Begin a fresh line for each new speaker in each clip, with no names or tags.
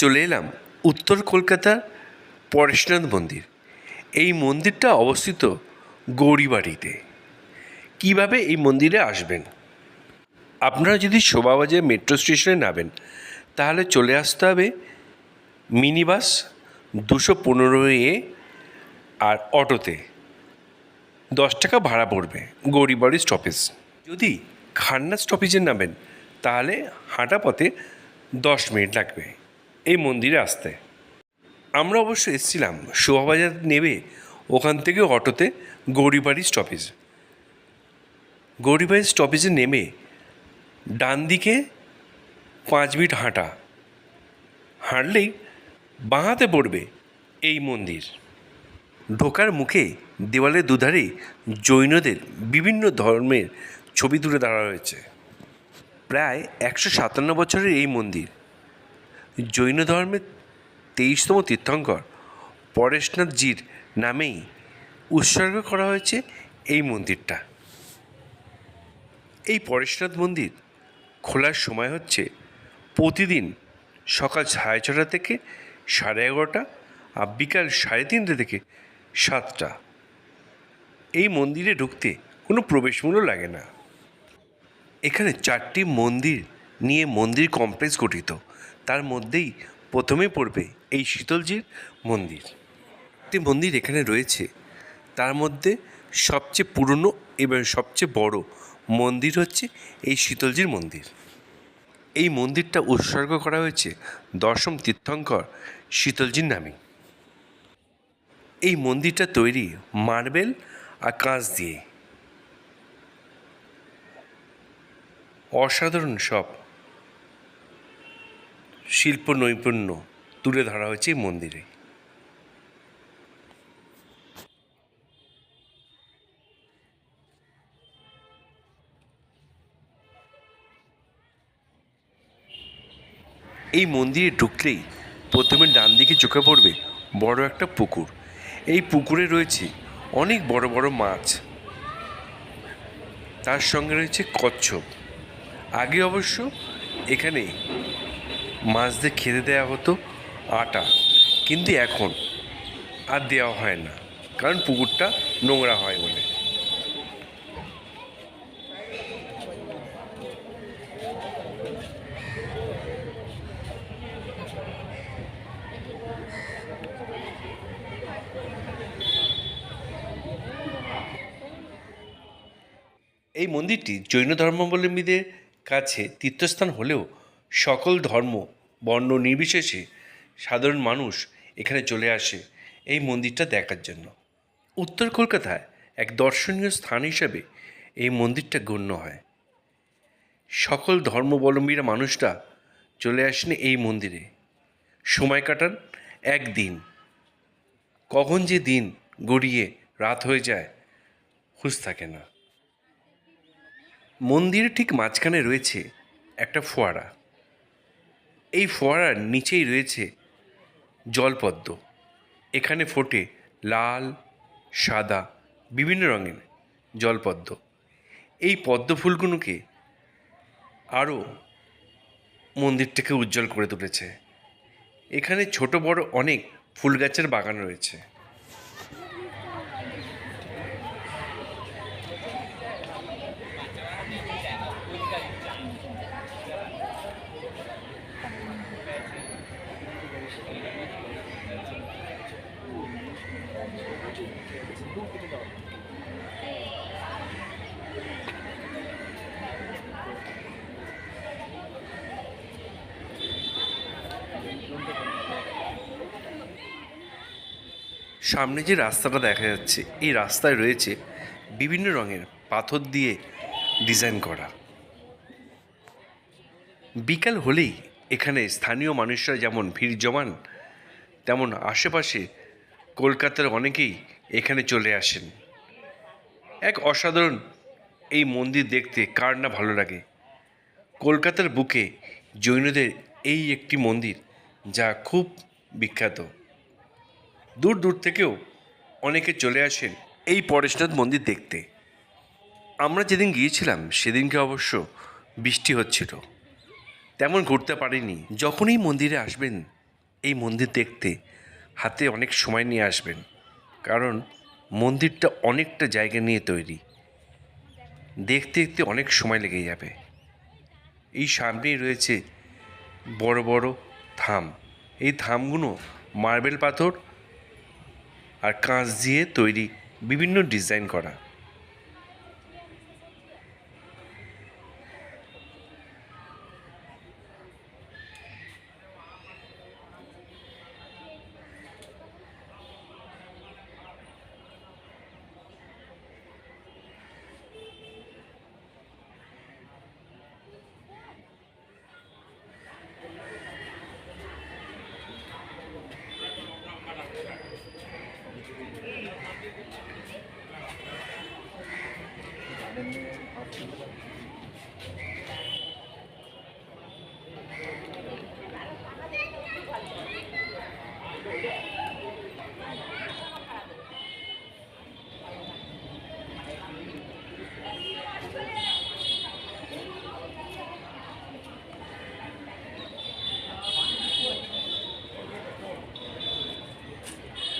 চলে এলাম উত্তর কলকাতার পরেশনাথ মন্দির। এই মন্দিরটা অবস্থিত গৌরীবাড়িতে। কীভাবে এই মন্দিরে আসবেন? আপনারা যদি শোভাবাজার মেট্রো স্টেশনে নামেন, তাহলে চলে আসতে হবে মিনি বাস দুশো পনেরো এ আর অটোতে। দশ টাকা ভাড়া পড়বে গৌরীবাড়ি স্টপেজ। যদি খান্না স্টপেজে নামেন, তাহলে হাঁটা পথে দশ মিনিট লাগবে। এই মন্দিরে আসতে। আমরা অবশ্য এসেছিলাম, শোভাবাজার নেবে, ওখান থেকে অটোতে গৌরীবাড়ি স্টপেজ গৌরীবাড়ি স্টপেজে নেমে ডান দিকে পাঁচ মিনিট হাঁটা। হাঁটলেই বাঁহাতে পড়বে এই মন্দির। ঢোকার মুখে দেওয়ালের দুধারে জৈনদের বিভিন্ন ধর্মের ছবি তুলে ধরা হয়েছে। প্রায় একশো সাতান্ন বছরের এই মন্দির জৈন ধর্মের তেইশতম তীর্থঙ্কর পরেশনাথজির নামেই উৎসর্গ করা হয়েছে এই মন্দিরটা। এই পরেশনাথ মন্দির খোলার সময় হচ্ছে প্রতিদিন সকাল সাড়ে ছটা থেকে সাড়ে এগারোটা আর বিকাল সাড়ে তিনটে থেকে সাতটা। এই মন্দিরে ঢুকতে কোনো প্রবেশ মূল্য লাগে না। এখানে চারটি মন্দির নিয়ে মন্দির কমপ্লেক্স গঠিত। তার মধ্যেই প্রথমে পড়বে এই শীতলজির মন্দির। একটি মন্দির এখানে রয়েছে। তার মধ্যে সবচেয়ে পুরনো এবং সবচেয়ে বড় মন্দির হচ্ছে এই শীতলজির মন্দির। এই মন্দিরটা উৎসর্গ করা হয়েছে দশম তীর্থঙ্কর শীতলজির নামে। এই মন্দিরটা তৈরি মার্বেল আর কাঁচ দিয়ে। অসাধারণ সব। শিল্প নৈপুণ্য তুলে ধরা হয়েছে এই মন্দিরে। এই মন্দিরে ঢুকলেই প্রথমে ডান দিকে চোখে পড়বে বড় একটা পুকুর। এই পুকুরে রয়েছে অনেক বড় বড় মাছ। তার সঙ্গে রয়েছে কচ্ছপ। আগে অবশ্য এখানে মাছদের খেতে দেওয়া হতো আটা। কিন্তু এখন আর দেওয়া হয় না, কারণ পুকুরটা নোংরা হয় বলে। এই মন্দিরটি জৈন ধর্মাবলম্বীদের কাছে তীর্থস্থান হলেও সকল ধর্ম, বর্ণ নির্বিশেষে সাধারণ মানুষ এখানে চলে আসে এই মন্দিরটা দেখার জন্য। উত্তর কলকাতায় এক দর্শনীয় স্থান হিসেবে এই মন্দিরটা গণ্য হয়। সকল ধর্মাবলম্বীরা মানুষরা চলে আসেন এই মন্দিরে। সময় কাটান একদিন। কখন যে দিন গড়িয়ে রাত হয়ে যায়, হুঁশ থাকে না। মন্দিরের ঠিক মাঝখানে রয়েছে একটা ফোয়ারা। এই ফোয়ারার নিচেই রয়েছে জলপদ্ম। এখানে ফোটে লাল, সাদা, বিভিন্ন রঙের জলপদ্ম। এই পদ্ম ফুলগুলোকে আরও মন্দিরটাকে উজ্জ্বল করে তুলেছে। এখানে ছোট বড় অনেক ফুল গাছের বাগান রয়েছে। সামনে যে রাস্তাটা দেখা যাচ্ছে, এই রাস্তায় রয়েছে বিভিন্ন রঙের পাথর দিয়ে ডিজাইন করা। বিকাল হলেই এখানে স্থানীয় মানুষরা যেমন ভিড় জমান, তেমন আশেপাশে কলকাতার অনেকেই এখানে চলে আসেন। এক অসাধারণ এই মন্দির দেখতে কার না ভালো লাগে। কলকাতার বুকে জৈনদের এই একটি মন্দির যা খুব বিখ্যাত। দূর দূর থেকেও অনেকে চলে আসেন এই পরেশনাথ মন্দির দেখতে। আমরা যেদিন গিয়েছিলাম, সেদিনকে অবশ্য বৃষ্টি হচ্ছিল। তেমন ঘুরতে পারিনি। যখনই মন্দিরে আসবেন, এই মন্দির দেখতে হাতে অনেক সময় নিয়ে আসবেন। কারণ মন্দিরটা অনেকটা জায়গা নিয়ে তৈরি। দেখতে দেখতে অনেক সময় লেগে যাবে। এই সামনেই রয়েছে বড় বড় থাম। এই থামগুলো মার্বেল পাথর আর কাঁচ দিয়ে তৈরি বিভিন্ন ডিজাইন করা।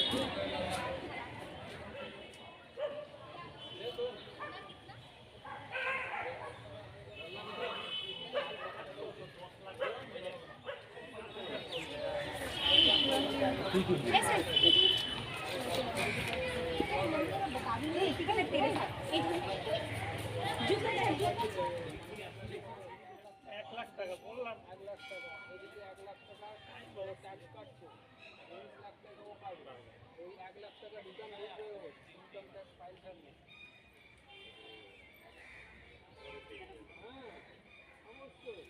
এক লাখ টাকা বললাম এক লাখ টাকা ওদিকে এক লাখ টাকা বড় ট্যাক্স কাটছে উনিশ লাখ টাকা ও পাবে ওই এক লাখ টাকা রিটার্ন দিতে ইনকাম ট্যাক্স ফাইল থাকবে হ্যাঁ অবশ্যই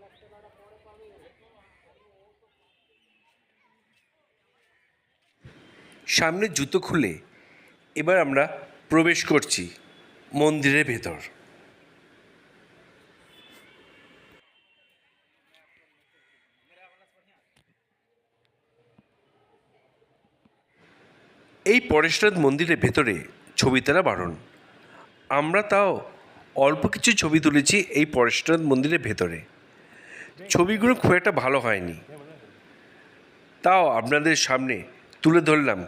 লাখ টাকাটা পরে পাবে
সামনে জুতো খুলে এবার আমরা প্রবেশ করছি মন্দিরের ভেতর। এই পরেশনাথ মন্দিরের ভেতরে ছবি তোলা বারণ আমরা তাও অল্প কিছু ছবি তুলেছি এই পরেশনাথ মন্দিরের ভেতরে। ছবিগুলো খুব একটা ভালো হয়নি। তাও আপনাদের সামনে তুলে ধরলাম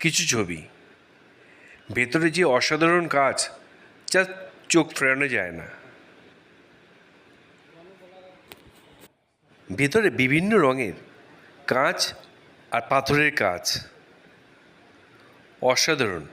কিছু ছবি। ভেতরে যে অসাধারণ কাজ, যা চোখ ফেরানো যায় না। ভেতরে বিভিন্ন রঙের কাঁচ আর পাথরের কাজ অসাধারণ।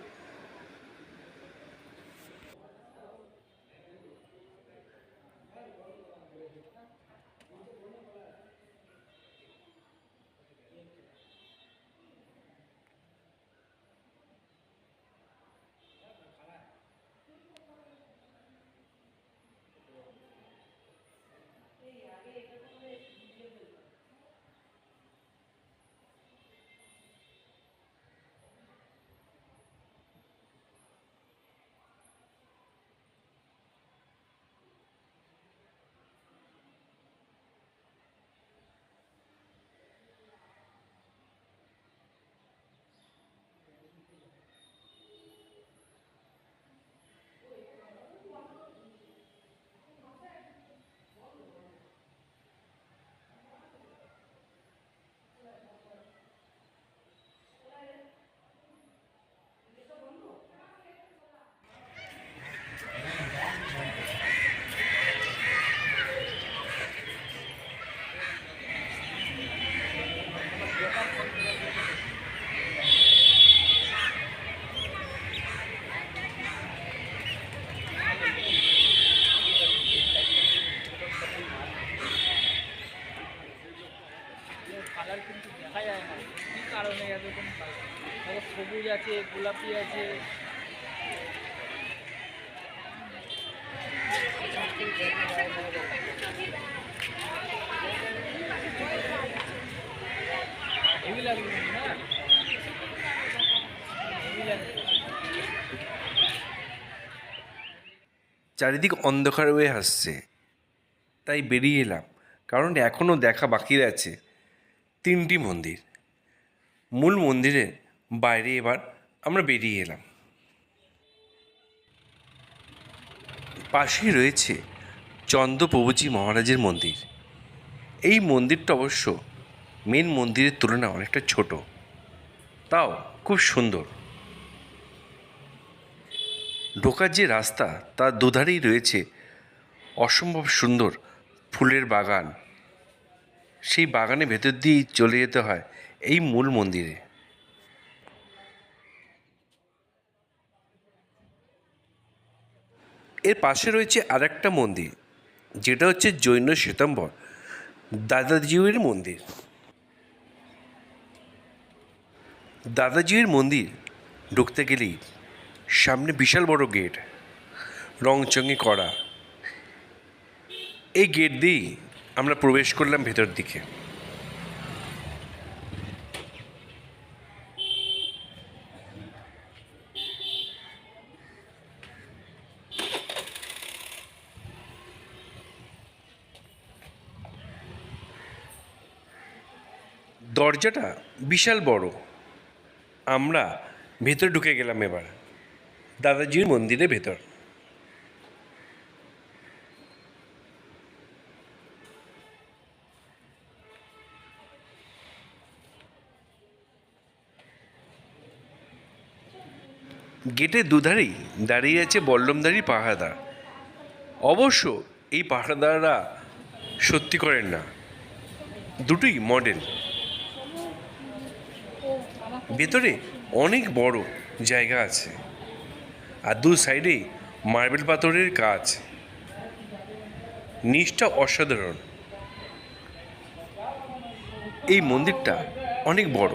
আছে, গোলাপি আছে।
চারিদিক অন্ধকার হয়ে আসছে। তাই বেরিয়ে এলাম, কারণ এখনও দেখা বাকি আছে তিনটি মন্দির। মূল মন্দিরের বাইরে এবার আমরা বেরিয়ে এলাম। পাশেই রয়েছে চন্দ্রপ্রভুজি মহারাজের মন্দির। এই মন্দিরটা অবশ্য মেন মন্দিরের তুলনায় অনেকটা ছোট। তাও খুব সুন্দর। ঢোকার যে রাস্তা, তার দুধারেই রয়েছে অসম্ভব সুন্দর ফুলের বাগান। সেই বাগানের ভেতর দিয়েই চলে যেতে হয় এই মূল মন্দিরে। এর পাশে রয়েছে আরেকটা মন্দির, যেটা হচ্ছে জৈন শ্বেতাম্বর দাদাজিউয়ের মন্দির। দাদাজিউয়ের মন্দির ঢুকতে গেলেই সামনে বিশাল বড় গেট, রংচঙে করা। এই গেট দিয়েই আমরা প্রবেশ করলাম ভেতর দিকে। দরজাটা বিশাল বড়। আমরা ভেতর ঢুকে গেলাম এবার। দাদাজির মন্দিরের ভেতর। গেটের দুধারেই দাঁড়িয়ে আছে বল্লমদারি পাহাড়দার। অবশ্য এই পাহাড়দাররা সত্যি করেন না। দুটোই মডেল ভেতরে অনেক বড় জায়গা আছে। আর দু সাইডে মার্বেল পাথরের কাজ। নিচটা অসাধারণ। এই মন্দিরটা অনেক বড়।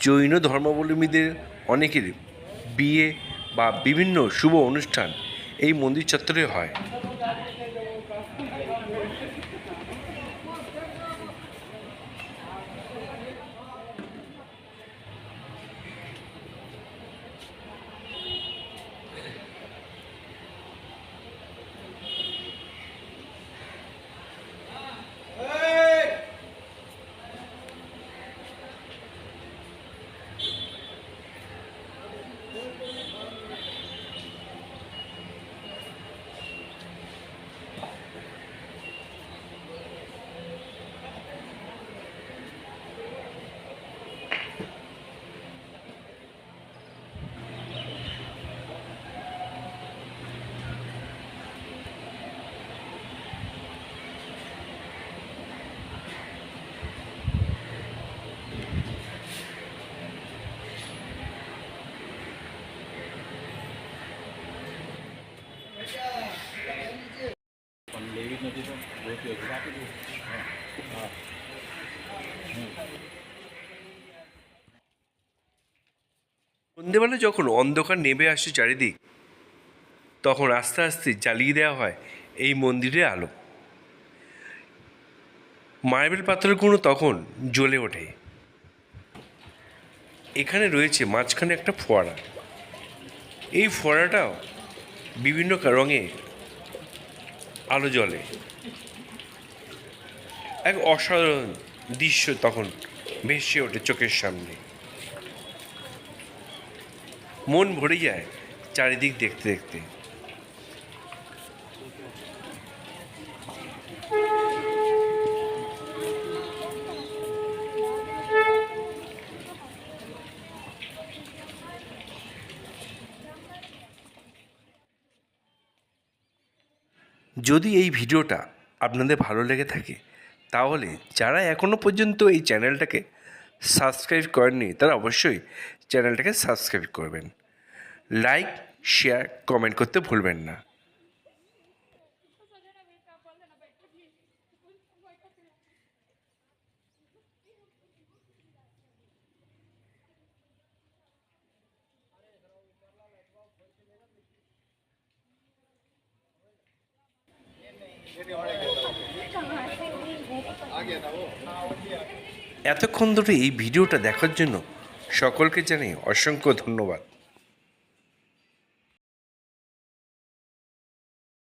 জৈন ধর্মাবলম্বীদের অনেকের বিয়ে বা বিভিন্ন শুভ অনুষ্ঠান এই মন্দির চত্বরে হয়। সন্ধেবেলা যখন অন্ধকার নেমে আসে চারিদিক, তখন আস্তে আস্তে জ্বালিয়ে দেওয়া হয় এই মন্দিরের আলো। মার্বেল পাথরগুলো তখন জ্বলে ওঠে। এখানে রয়েছে মাঝখানে একটা ফোয়ারা। এই ফোয়ারাটাও বিভিন্ন রঙে আলো জ্বলে। এক অসাধারণ দৃশ্য তখন ভেসে ওঠে চোখের সামনে। মন ভরে যায় চারিদিক দেখতে দেখতে। যদি এই ভিডিওটা আপনাদের ভালো লেগে থাকে তাহলে যারা এখনও পর্যন্ত এই চ্যানেলটাকে সাবস্ক্রাইব করেননি, তারা অবশ্যই চ্যানেলটাকে সাবস্ক্রাইব করবেন। লাইক, শেয়ার, কমেন্ট করতে ভুলবেন না। এতক্ষণ ধরে এই ভিডিওটা দেখার জন্য সকলকে জানাই অসংখ্য ধন্যবাদ।